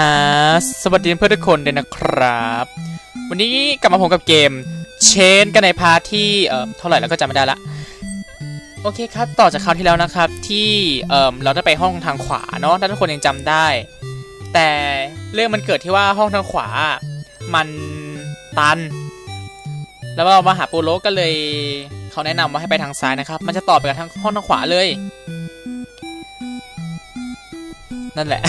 ะสวัสดีเพื่อนทุกคนเลยนะครับ วันนี้กลับมาผมกับเกมเชนกันในพาร์ทที่เอ่อเท่าไหร่แล้วก็จำไม่ได้ละ โอเคครับ ต่อจากคราวที่แล้วนะครับ ที่เอ่อเราได้ไปห้องทางขวาเนาะถ้าทุกคนยังจำได้ แต่เรื่องมันเกิดที่ว่าห้องทางขวา มันตัน แล้วเรามาหาปูโรก็เลยเขาแนะนำว่าให้ไปทางซ้ายนะครับ มันจะต่อไปกับทางห้องทางขวาเลยนั่นแหละ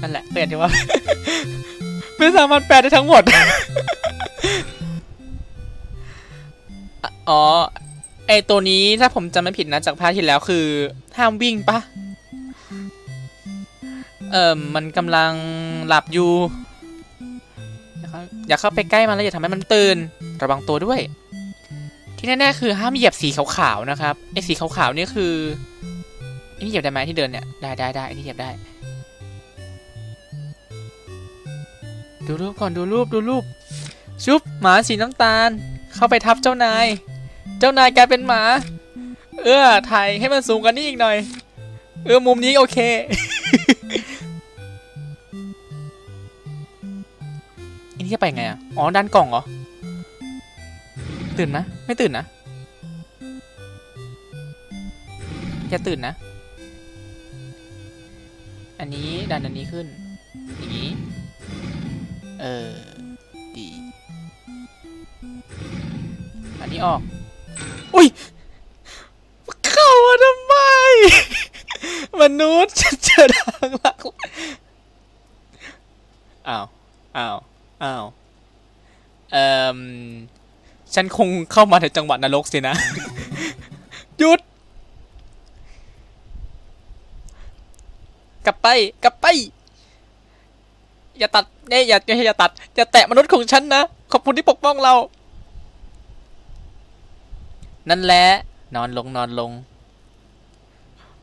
นั่นแหละเตือนที่ว่าไม่สามารถแปลได้ทั้งหมด อ๋อ ไอตัวนี้ถ้าผมจำไม่ผิดนะจากภาคที่แล้วคือ ห้ามวิ่งปะ เอ่อมันกำลังหลับอยู่อยาเข้าอย่าเข้าไปใกล้มันแล้วอย่าทำให้มันตื่น ระวังตัวด้วย ที่แน่ๆคือห้ามเหยียบสีขาวๆนะครับ ไอสีขาวๆนี่คืออันนี้เหยียบได้ไหมที่เดินเนี่ย ได้ได้ได้อันนี้เหยียบได้ ดูรูปก่อนดูรูปดูรูปชุบหมาสีน้ำตาล เข้าไปทับเจ้านาย เจ้านายกลายเป็นหมา เออถ่ายให้มันสูงกว่านี้อีกหน่อย เออมุมนี้โอเค อันนี้จะไปไงอะ อ๋อด้านกล่องเหรอ ตื่นนะ ไม่ตื่นนะอย่าตื่นนะ อันนี้ดันอันนี้ขึ้นอย่างนี้ เออ ดี อันนี้ออก อุ้ย เข้ามาทำไม มนุษย์ฉันเจอทางหลักอ้าว อ้าว อ้าว เอ่อ ฉันคงเข้ามาในจังหวัดนรกสินะ หยุด กลับไป กลับไป อย่าตัดเน่อย่าอย่าอย่าตัดอย่าแตะมนุษย์ของฉันนะ ขอบคุณที่ปกป้องเรา นั่นแหละ นอนลงนอนลง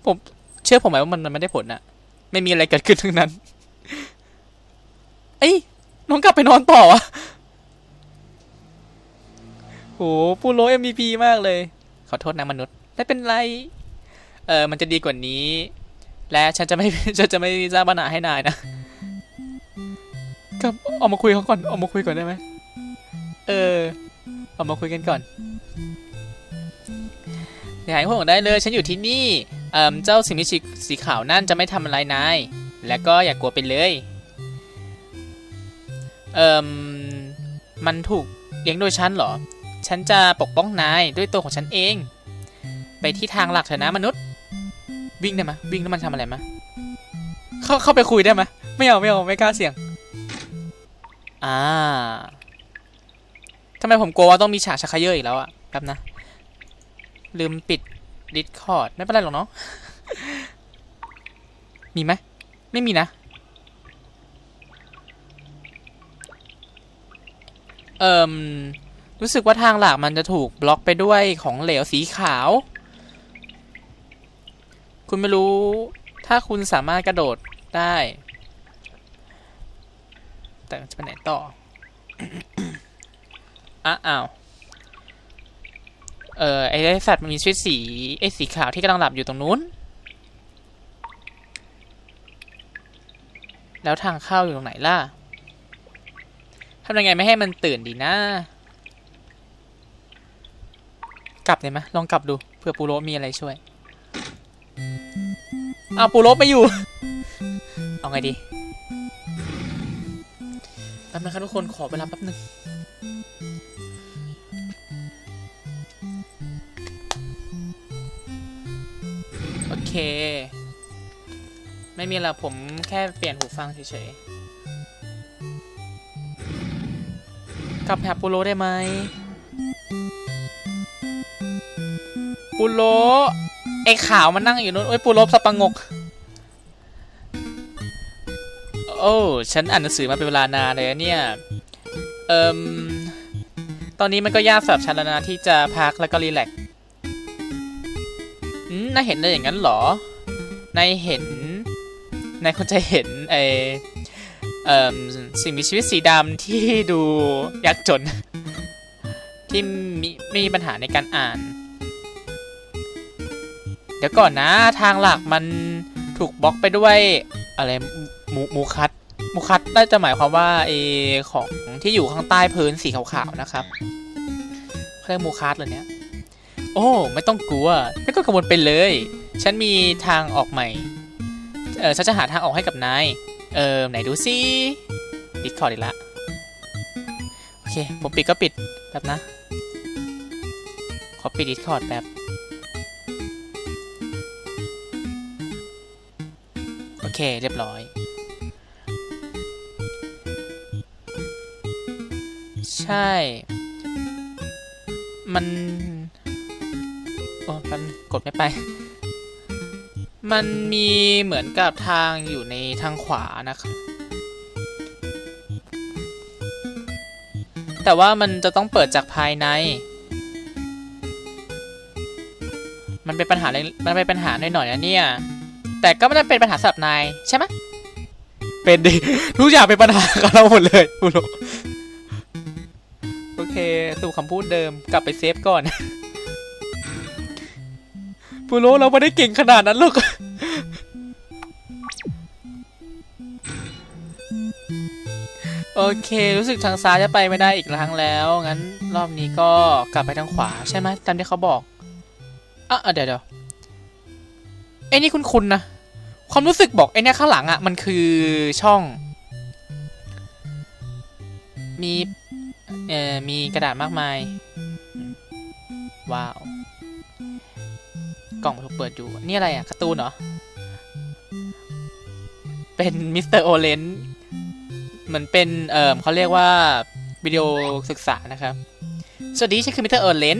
ผมเชื่อผมไหมว่ามันมันไม่ได้ผลอะไม่มีอะไรเกิดขึ้นทั้งนั้น เอ้ยน้องกลับไปนอนต่อวะโหปูโร MVP มากเลย ขอโทษนะมนุษย์ไม่เป็นไร เออมันจะดีกว่านี้ และฉันจะไม่ฉันจะไม่สร้างปัญหาให้นายนะ ก็ออกมาคุยเขาก่อนออกมาคุยก่อนได้ไหมเออออกมาคุยกันก่อนอย่าให้ห่วงได้เลยฉันอยู่ที่นี่เอ่อเจ้าสิ่งมีชีวิสีขาวนั่นจะไม่ทำอะไรนายและก็อย่ากลัวไปเลยเอ่มมันถูกเลี้ยงโดยฉันเหรอ ฉันจะปกป้องนายด้วยตัวของฉันเอง ไปที่ทางหลักเถอะนะมนุษย์ วิ่งได้ไหมวิ่งแล้วมันทำอะไรมะเข้าเข้าไปคุยได้ไหมไม่เอาไม่เอาไม่กล้าเสี่ยง อ่าทำไมผมกลัวว่าต้องมีฉากชักเขยออีกแล้วอะแป๊บนะ ลืมปิดดิสคอร์ดไม่เป็นไรหรอกเนาะมีไหมไม่มีนะ เอ่มรู้สึกว่าทางหลักมันจะถูกบล็อกไปด้วยของเหลวสีขาว คุณไม่รู้ ถ้าคุณสามารถกระโดดได้ แต่จะไปไหนต่ออะอ้าวเออไอ้สัตว์มันมีชีวิตสีไอ้สีขาวที่กำลังหลับอยู่ตรงนู้น แล้วทางเข้าอยู่ตรงไหนล่ะทำยังไงไม่ให้มันตื่นดีนะ กลับเลยไหมลองกลับดูเผื่อปูโรมีอะไรช่วยอ้าวปูโรไม่อยู่ เอาไงดี นะครับทุกคนขอเวลาแป๊บหนึงโอเค ไม่มีอะไรผมแค่เปลี่ยนหูฟังเฉยๆกลับไปปูโรได้ไหมปูโรไอ้ขาวมันนั่งอยู่นู้นโอ้ยปูโรสับปังงก อ้ ฉันอ่านหนังสือมาเป็นเวลานานเลยเนี่ย เอ่มตอนนี้มันก็ยากสำหรับฉันแล้วนะที่จะพักแล้วก็รีแลกซ์อืมนายเห็นได้อย่างนั้นเหรอ นายเห็น นายคนจะเห็นไอเอ่มสิ่งมีชีวิตสีดำที่ดูยากจน ที่มีไม่มีปัญหาในการอ่าน เดี๋ยวก่อนนะทางหลักมัน ถูกบล็อกไปด้วยอะไรมูมูคัดหมูคัดน่าจะหมายความว่าเอของที่อยู่ข้างใต้พื้นสีขาวๆนะครับเขาเรียกมูคัดเหรอเนี่ยโอ้ไม่ต้องกลัวไม่ก็กังวลไปเลย ฉันมีทางออกใหม่เออฉันจะหาทางออกให้กับนายเออไหนดูซิดิสคอร์ดอีกละโอเคผมปิดก็ปิดแป๊บนะขอปิดดิสคอร์ดแป๊บ เค เรียบร้อย ใช่ มัน โอ้มันกดไม่ไป มันมีเหมือนกับทางอยู่ในทางขวานะครับ แต่ว่ามันจะต้องเปิดจากภายในมันเป็นปัญหาเล็กมันเป็นปัญหาหน่อยๆนะเนี่ย แต่ก็ไม่ได้เป็นปัญหาสำหรับนายใช่ไหมเป็นดิ ทุกอย่างเป็นปัญหากับเราหมดเลยพูโรโอเคสู่คำพูดเดิมกลับไปเซฟก่อนปูโรเราไม่ได้เก่งขนาดนั้นหรอกโอเค รู้สึกทางซ้ายจะไปไม่ได้อีกครั้งแล้ว งั้นรอบนี้ก็กลับไปทางขวาใช่ไหมตามที่เขาบอกอะอะเดี๋ยวเดี๋ยวไอ้นี่คุณคุณนะ ความรู้สึกบอกไอ้เนี่ยข้างหลังอะมันคือช่อง มีเอ่อมีกระดาษมากมาย ว้าว กล่องถูกเปิดอยู่ นี่อะไรอะการ์ตูนเหรอ เป็นมิสเตอร์โอเลนเหมือนเป็นเอ่อเขาเรียกว่าวิดีโอศึกษานะครับ สวัสดีฉันคือมิสเตอร์โอเลน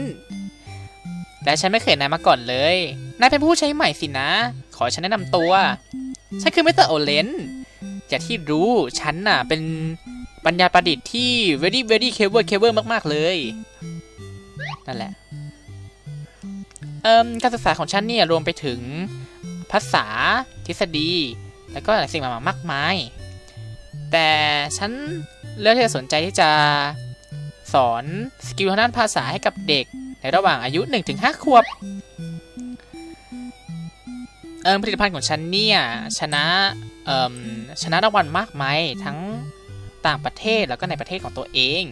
และฉันไม่เคยนายมาก่อนเลย นายเป็นผู้ใช้ใหม่สินะ ขอฉันแนะนำตัว ฉันคือมิสเตอร์โอเลนจากที่รู้ฉันน่ะเป็นปัญญาประดิษฐ์ที่ very very clever clever มาก ๆ เลย นั่นแหละเอ่มการศึกษาของฉันเนี่ยรวมไปถึงภาษาทฤษฎี แล้วก็หลายสิ่งต่ามากมาย แต่ฉันเลือกที่จะสนใจที่จะสอนสกิลทางด้านภาษาให้กับเด็กในระหว่างอายุ 1-5ขวบ เอิมผลิตภัณฑ์ของฉันเนี่ยชนะเอ่มชนะรางวัลมากมายทั้งต่างประเทศแล้วก็ในประเทศของตัวเอง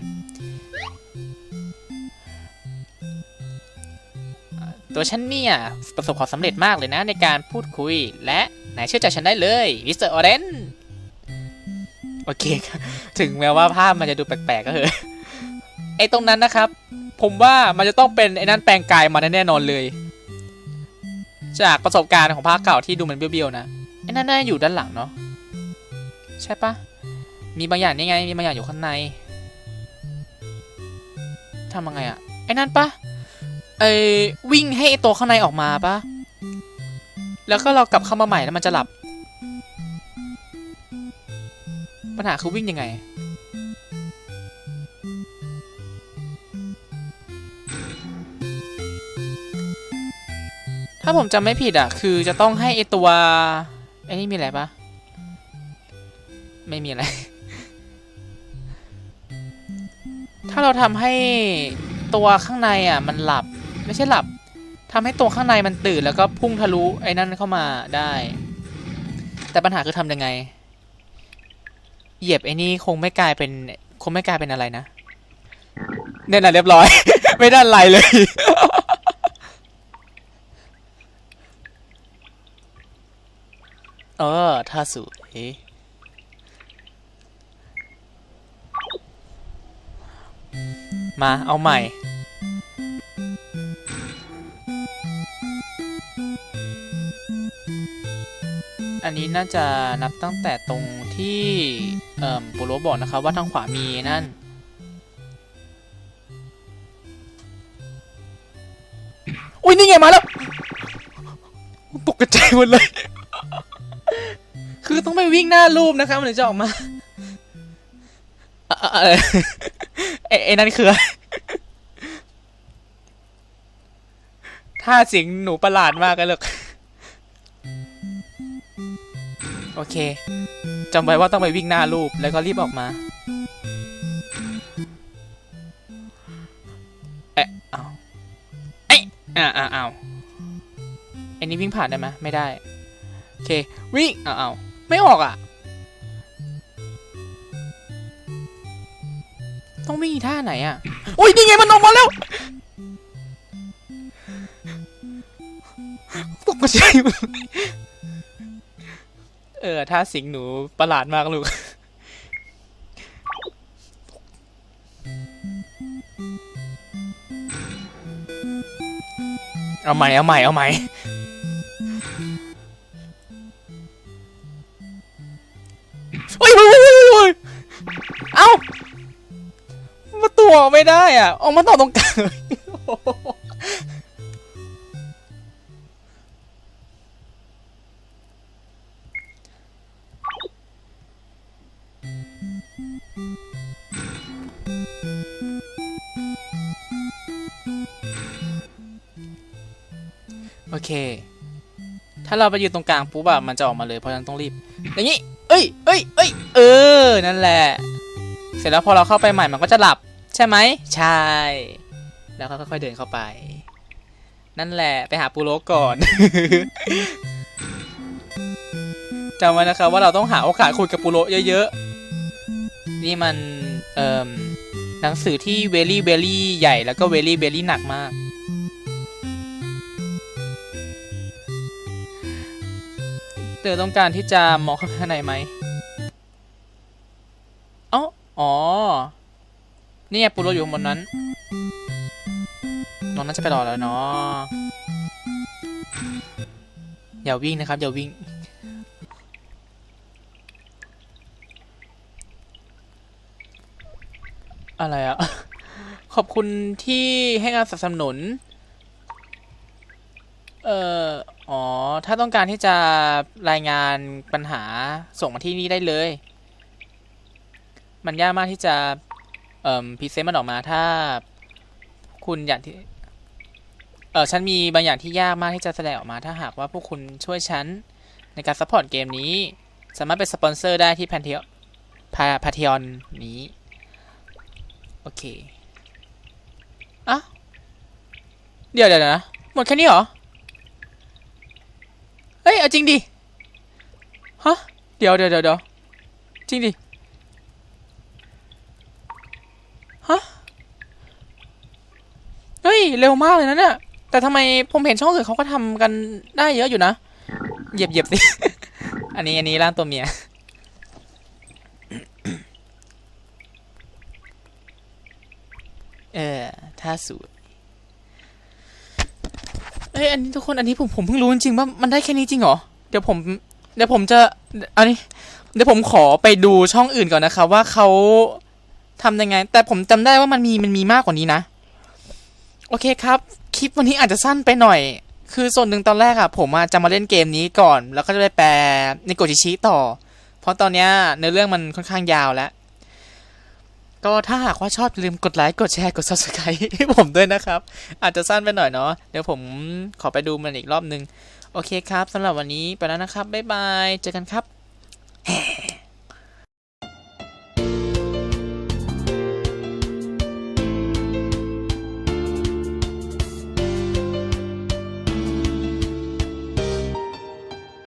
ตัวฉันเนี่ยประสบความสำเร็จมากเลยนะในการพูดคุยและนายเชื่อใจฉันได้เลยมิสเตอร์ออเรนโอเคครับถึงแม้ว่าภาพมันจะดูแปลกๆก็เถอะไอ้ตรงนั้นนะครับ ผมว่ามันจะต้องเป็นไอ้นั่นแปลงกายมาแน่นอนเลย จากประสบการณ์ของภาคเก่าที่ดูมันเบี้ยวๆนะไอ้นั่นน่าอยู่ด้านหลังเนาะใช่ปะมีบางอย่างนี่ไง มีบางอย่างอยู่ข้างในทำยังไงอะไอ้นั่นปะเออวิ่งให้ไอ้ตัวข้างในออกมาปะแล้วก็เรากลับเข้ามาใหม่แล้วมันจะหลับ ปัญหาคือวิ่งยังไง ถ้าผมจำไม่ผิดอะ คือจะต้องให้ไอตัวไอ้นี่มีอะไรปะไม่มีอะไร ถ้าเราทำให้ตัวข้างในอะ มันหลับไม่ใช่หลับทำให้ตัวข้างในมันตื่นแล้วก็พุ่งทะลุไอ้นั่นเข้ามาได้ แต่ปัญหาคือทำยังไง เหยียบไอ้นี่คงไม่กลายเป็นคงไม่กลายเป็นอะไรนะเนี่ยนะเรียบร้อย ไม่ได้อะไรเลย เออท่าสวยมา เอาใหม่ อันนี้น่าจะนับตั้งแต่ตรงที่เอ่อปูโรบอกนะครับว่าทางขวามีนั่น อุ้ยนี่ไงมาแล้ว ตกใจหมดเลย คือต้องไปวิ่งหน้ารูปนะครับมันถึงจะออกมาอะอะอะเอ้ไอ้นั่นคือท่าสียงหนูประหลาดมากเลยลูกโอเคจำไว้ว่าต้องไปวิ่งหน้ารูปแล้วก็รีบออกมาเอ๊ะเอาเอ๊ะอ่าอ่าเอาอันนี้วิ่งผ่านได้ไหมไม่ได้ โอเค วิ่งอ้าวอ้าว ไม่ออกอะ ต้องวิ่งอีท่าไหนอะ โอ้ยนี่ไงมันออกมาแล้วตกใจเออท่าสิงหนูประหลาดมากลูกเอาใหม่เอาใหม่เอาใหม่ โอ้ยโอ้ยโอ้ยโอ้ยเอ้ามาตัวออกไม่ได้อะออกมาต่อตรงกลางเลยโอเค ถ้าเราไปยืนตรงกลางปุ๊บอะมันจะออกมาเลย เพราะฉะนั้นต้องรีบ อย่างนี้ อ้ยเอ้ยเอ้ยเออ นั่นแหละ เสร็จแล้วพอเราเข้าไปใหม่มันก็จะหลับ ใช่ไหม ใช่ แล้วก็ค่อยๆเดินเข้าไป นั่นแหละ ไปหาปูโรก่อนจำไว้นะครับว่าเราต้องหาโอกาสคุยกับปูโรเยอะๆ นี่มัน เอ่มหนังสือที่เวลี่เวลี่ใหญ่แล้วก็เวลี่เวลี่หนักมาก เธอต้องการที่จะมองเข้าไปข้างในไหมเอ้าอ๋อ นี่ไงปูโรอยู่บนนั้น น้องน่าจะไปรอแล้วเนาะอย่าวิ่งนะครับ อย่าวิ่ง อะไรอะขอบคุณที่ให้การสนับสนุน เอ่อ อ๋อ ถ้าต้องการที่จะรายงานปัญหาส่งมาที่นี่ได้เลย มันยากมากที่จะเอ่อพรีเซนต์มันออกมาถ้าคุณอยากที่เออฉันมีบางอย่างที่ยากมากที่จะแสดงออกมาถ้าหากว่าพวกคุณช่วยฉันในการซัพพอร์ตเกมนี้ สามารถเป็นสปอนเซอร์ได้ที่แพนเทียพาพาเทียนนี้ โอเคอะเดี๋ยวเดี๋ยวนะ หมดแค่นี้เหรอ ยเอาจริงดิฮะเดี๋ยวเดี๋ยวเดี๋ยวเดี๋ยวจริงดิฮะเฮ้ยเร็วมากเลยนะเนี่ยแต่ทำไมผมเห็นช่องอื่นเขาก็ทำกันได้เยอะอยู่นะเหยียบเหยียบสิอันนี้อันนี้ร่างตัวเมียเออท่าสวย เอ้ยอันนี้ทุกคนอันนี้ผมผมเพิ่งรู้จริงๆว่ามันได้แค่นี้จริงเหรอ เดี๋ยวผมเดี๋ยวผมจะอันนี้เดี๋ยวผมขอไปดูช่องอื่นก่อนนะครับว่าเขาทำยังไง แต่ผมจำได้ว่ามันมีมันมีมากกว่านี้นะ โอเคครับ คลิปวันนี้อาจจะสั้นไปหน่อย คือส่วนหนึ่งตอนแรกอะผมอะจะมาเล่นเกมนี้ก่อน แล้วก็จะไปแปลในโกจิชิต่อ เพราะตอนเนี้ยเนื้อเรื่องมันค่อนข้างยาวแล้ว ก็ถ้าหากว่าชอบลืมกดไลค์กดแชร์กด subscribe ให้ผมด้วยนะครับ อาจจะสั้นไปหน่อยเนาะเดี๋ยวผมขอไปดูมันอีกรอบนึง โอเคครับสำหรับวันนี้ไปแล้วนะครับ บ๊ายบาย เจอกันครับ